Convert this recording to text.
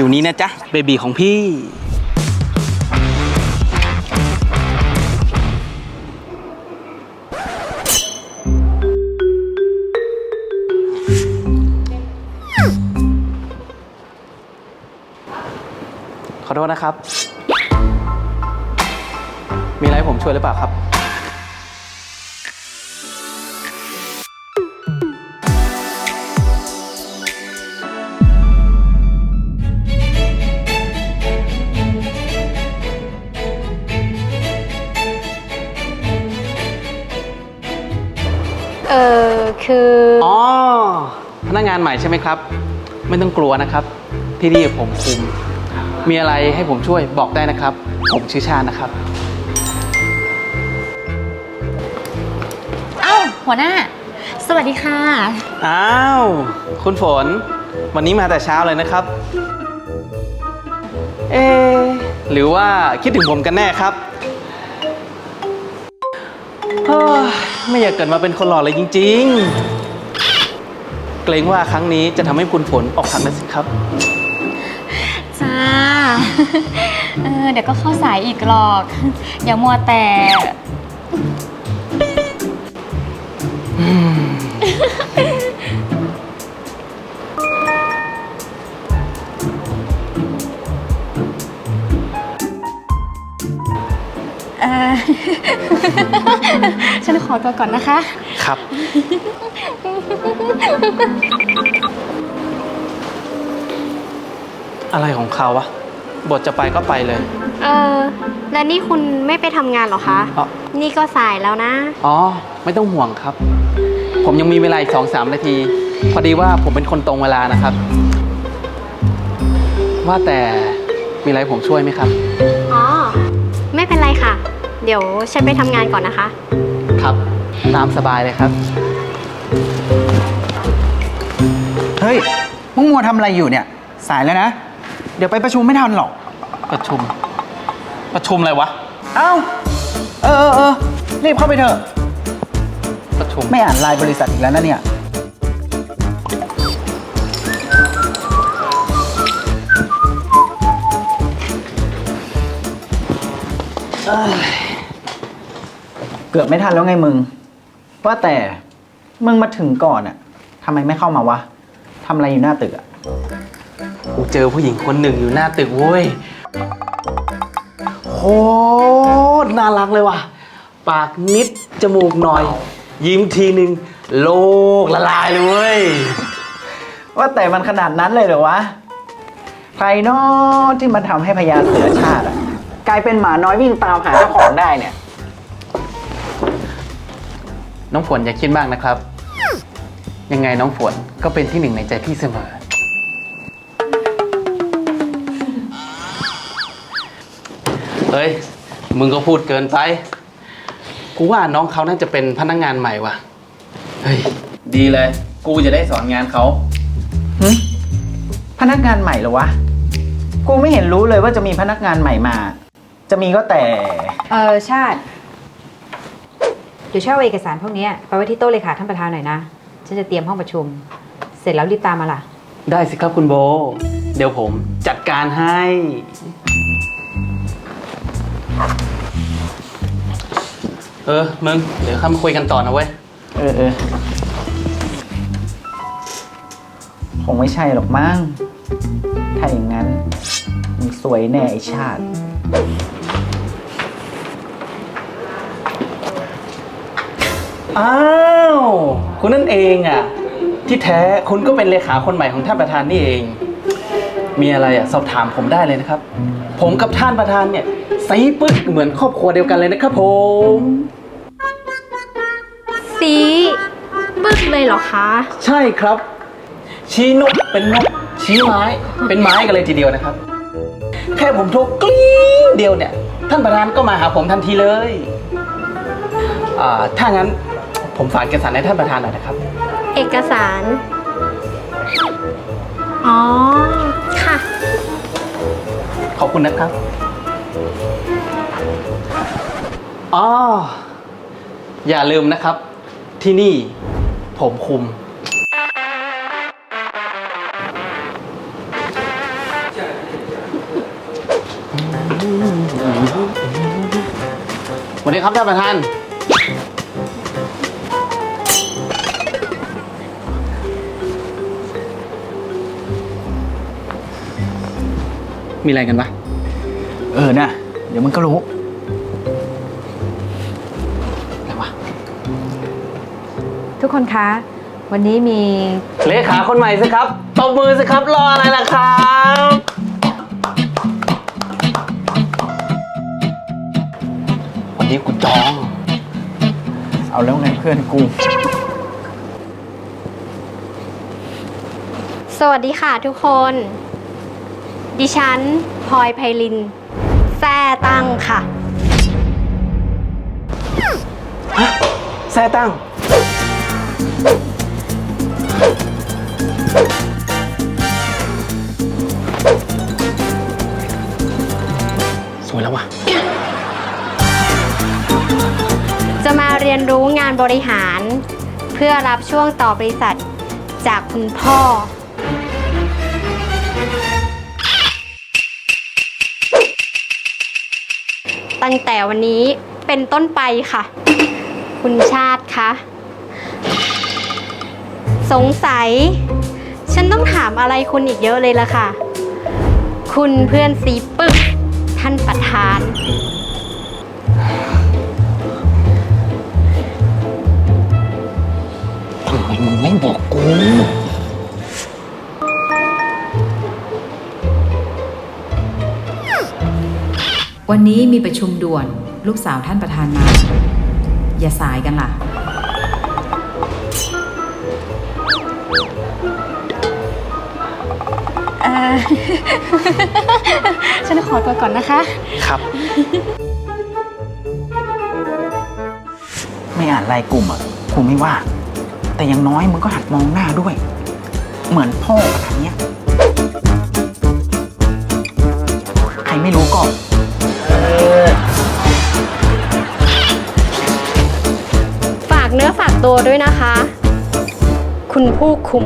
อยู่นี่นะจ๊ะ เบบีของพี่ ขอโทษนะครับ มีอะไรให้ผมช่วยหรือเปล่าครับ เออคืออ๋อ พนักงานใหม่ใช่ไหมครับ ไม่ต้องกลัวนะครับ ที่นี่ผมคุม มีอะไรให้ผมช่วยบอกได้นะครับ ผมชื่อชาญนะครับ เอ้าหัวหน้า สวัสดีค่ะ อ้าว คุณฝน วันนี้มาแต่เช้าเลยนะครับ เอ๊ะหรือว่าคิดถึงผมกันแน่ครับเฮ้ย ไม่อยากเกิดมาเป็นคนหล่อเลยจริง ๆ เกรงว่าครั้งนี้จะทำให้คุณฝนออกหักนะสิครับ จ้า เออเดี๋ยวก็เข้าสายอีกหรอก อย่ามัวแต่ ออฉันขอตัวก่อนนะคะ ครับ อะไรของเขาวะ บทจะไปก็ไปเลย เออ แล้วนี่คุณไม่ไปทำงานเหรอคะ อ๋อ นี่ก็สายแล้วนะ อ๋อ ไม่ต้องห่วงครับ ผมยังมีเวลาอีกสองสามนาที พอดีว่าผมเป็นคนตรงเวลานะครับ ว่าแต่มีอะไรให้ผมช่วยไหมครับ อ๋อ ไม่เป็นไรค่ะ เดี๋ยวฉันไปทำงานก่อนนะคะ ครับ ตามสบายเลยครับ เฮ้ยมึงมัวทำอะไรอยู่เนี่ย สายแล้วนะ เดี๋ยวไปประชุมไม่ทันหรอก ประชุม ประชุมอะไรวะ เอ้า เออเออเออรีบเข้าไปเถอะ ประชุม ไม่อ่านไลน์บริษัทอีกแล้วนะเนี่ย เกือบไม่ทันแล้วไงมึง ว่าแต่มึงมาถึงก่อนอะทำไมไม่เข้ามาวะทำอะไรอยู่หน้าตึกอะกูเจอผู้หญิงคนหนึ่งอยู่หน้าตึกเว้ยโคตรน่ารักเลยว่ะ ปากนิด จมูกหน่อย ยิ้มทีหนึ่งโลกละลายเลยเว้ย ว่าแต่มันขนาดนั้นเลยเหรอวะ ใครนอที่มันทำให้พญาเสือชาติอะกลายเป็นหมาน้อยวิ่งตามหาเจ้าของได้เนี่ย น้องฝนอย่าคิดมากนะครับ ยังไงน้องฝนก็เป็นที่หนึ่งในใจพี่เสมอ เฮ้ย มึงก็พูดเกินไป กูว่าน้องเขาน่าจะเป็นพนักงานใหม่ว่ะ เฮ้ย ดีเลย กูจะได้สอนงานเขาหึพนักงานใหม่เหรอวะ กูไม่เห็นรู้เลยว่าจะมีพนักงานใหม่มา จะมีก็แต่ เออชาติ เดี๋ยวช่วยเอาเอกสารพวกเนี้ยไปไว้ที่โต๊ะเลขาท่านประธานหน่อยนะ ฉันจะเตรียมห้องประชุม เสร็จแล้วรีบตามมาล่ะ ได้สิครับคุณโบ เดี๋ยวผมจัดการให้ เออ มึง เดี๋ยวข้ามาคุยกันต่อนะเว้ย เออเออคงไม่ใช่หรอกมั้ง ถ้าอย่างนั้นมึงสวยแน่ไอชาติ อ้าว คุณนั่นเองอะ ที่แท้คุณก็เป็นเลขาคนใหม่ของท่านประธานนี่เอง มีอะไรอะสอบถามผมได้เลยนะครับ ผมกับท่านประธานเนี่ยซีปึ๊กเหมือนครอบครัวเดียวกันเลยนะครับผม สีบึกเลยเหรอคะ ใช่ครับ ชี้นกเป็นนก ชี้ไม้ เป็นไม้กันเลยทีเดียวนะครับ แค่ผมโทรกลิ้งเดียวเนี่ย ท่านประธานก็มาหาผมทันทีเลย อ่า ถ้างั้น ผมฝากเอกสารให้ท่านประธานหน่อยนะครับ เอกสาร อ๋อ ค่ะ ขอบคุณนะครับ อ๋อ อย่าลืมนะครับ ที่นี่ผมคุมวันนี้ครับท่านประธาน มีอะไรกันปะเออนะเดี๋ยวมันก็รู้ อะไรวะ ทุกคนคะ วันนี้มี เลขาคนใหม่สิครับ ตบมือสิครับ รออะไรล่ะครับ วันนี้กูจอง เอาแล้วไงเพื่อนกู สวัสดีค่ะทุกคน ดิฉันพลอยไพลินแซ่ตั้งค่ะ แซ่ตั้ง สวยแล้ววะจะมาเรียนรู้งานบริหาร เพื่อรับช่วงต่อบริษัทจากคุณพ่อ ตั้งแต่วันนี้เป็นต้นไปค่ะ คุณชาติคะสงสัย ฉันต้องถามอะไรคุณอีกเยอะเลยละค่ะ คุณเพื่อนซีปึก ท่านประธาน ทำไมมึงไม่บอกกู วันนี้มีประชุมด่วนลูกสาวท่านประธานมาอย่าสายกันล่ะ เอ่อ ฉันขอตัวก่อนนะคะ ครับ ไม่อ่านไลน์กลุ่มอะกูไม่ว่า แต่อยังน้อยมึงก็หัดมองหน้าด้วย เหมือนพ่อประธานเนี้ย ใครไม่รู้ก็ากเนื้อฝากตัวด้วยนะคะ คุณผู้คุม